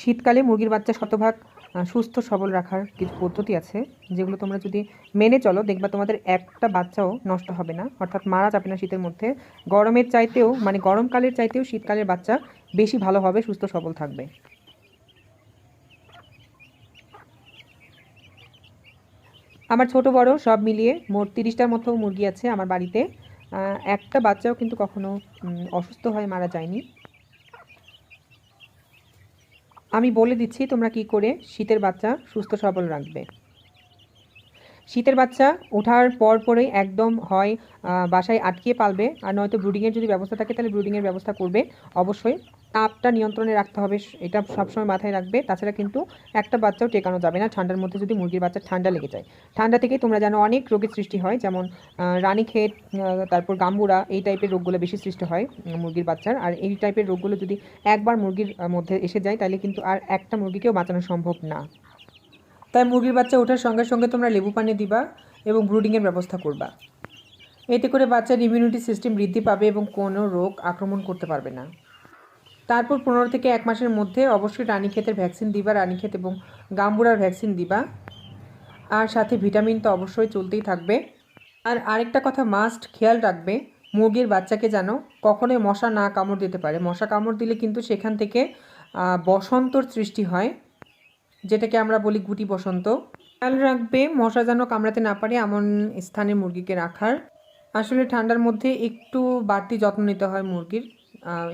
শীতকালে মুরগির বাচ্চা শতভাগ সুস্থ, সবল রাখার কিছু পদ্ধতি আছে, যেগুলো তোমরা যদি মেনে চলো, দেখবা তোমাদের একটা বাচ্চাও নষ্ট হবে না। অর্থাৎ মারা যাবে না শীতের মধ্যে। গরমের চাইতেও মানে গরমকালের চাইতেও শীতকালের বাচ্চা বেশি ভালো হবে, সুস্থ, সবল থাকবে। আমার ছোট বড় সব মিলিয়ে মোট তিরিশটার মতো মুরগি আছে আমার বাড়িতে। একটা বাচ্চাও কিন্তু কখনো অসুস্থ হয়ে মারা যায়নি। আমি বলে দিচ্ছি তোমরা কি করে শীতের বাচ্চা সুস্থ সবল রাখবে। শীতের বাচ্চা ওঠার পর পরেই একদম হয় বাসায় আটকিয়ে পালবে। আর নয়তো ব্রুডিংয়ের যদি ব্যবস্থা থাকে, তাহলে ব্রুডিংয়ের ব্যবস্থা করবে, অবশ্যই। তাপটা নিয়ন্ত্রণে রাখতে হবে, এটা সবসময় মাথায় রাখবে। তাছাড়া কিন্তু একটা বাচ্চাও টেকানো যাবে না। ঠান্ডার মধ্যে যদি মুরগির বাচ্চা ঠান্ডা লেগে যায়। ঠান্ডা থেকে তোমরা জানো অনেক রোগের সৃষ্টি হয়, যেমন রানীক্ষেত তারপর গাম্বুরা, এই টাইপের রোগগুলো বেশি সৃষ্টি হয় মুরগির বাচ্চার। আর এই টাইপের রোগগুলো যদি একবার মুরগির মধ্যে এসে যায়, তাহলে কিন্তু আর একটা মুরগিকেও বাঁচানো সম্ভব না। তাই মুরগির বাচ্চা ওঠার সঙ্গে সঙ্গে তোমরা লেবু পানি দিবা এবং ব্রুডিংয়ের ব্যবস্থা করবা। এতে করে বাচ্চার ইমিউনিটি সিস্টেম বৃদ্ধি পাবে এবং কোনো রোগ আক্রমণ করতে পারবে না। তারপর পনেরো থেকে এক মাসের মধ্যে অবশ্যই রানীক্ষেতের ভ্যাকসিন দিবা, রানীক্ষেত এবং গাম্বুরার ভ্যাকসিন দিবা। আর সাথে ভিটামিন তো অবশ্যই চলতেই থাকবে। আর আরেকটা কথা মাস্ট খেয়াল রাখবে, মুরগির বাচ্চাকে যেন কখনোই মশা না কামড় দিতে পারে। মশা কামড় দিলে কিন্তু সেখান থেকে বসন্তর সৃষ্টি হয়। যেটাকে আমরা বলি গুটি বসন্ত। খেয়াল রাখবে, মশা যেন কামড়াতে না পারে এমন স্থানে মুরগিকে রাখার। আসলে ঠান্ডার মধ্যে একটু বাড়তি যত্ন নিতে হয় মুরগির।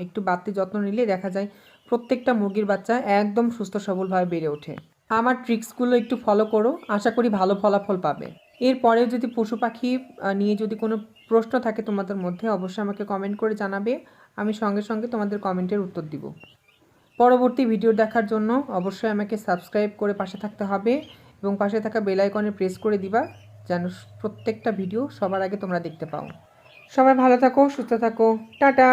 একটু বাড়তি যত্ন নিলে দেখা যায় প্রত্যেকটা মুরগির বাচ্চা একদম সুস্থ সবলভাবে বেড়ে ওঠে। আমার ট্রিক্সগুলো একটু ফলো করো, আশা করি ভালো ফলাফল পাবে। এরপরেও যদি পশু পাখি নিয়ে যদি কোনো প্রশ্ন থাকে তোমাদের মধ্যে, অবশ্যই আমাকে কমেন্ট করে জানাবে। আমি সঙ্গে সঙ্গে তোমাদের কমেন্টের উত্তর দিব। পরবর্তী ভিডিও দেখার জন্য অবশ্যই আমাকে সাবস্ক্রাইব করে পাশে থাকতে হবে এবং পাশে থাকা বেল আইকনে প্রেস করে দিবা যেন প্রত্যেকটা ভিডিও সবার আগে তোমরা দেখতে পাও। সবাই ভালো থাকো, সুস্থ থাকো। টাটা!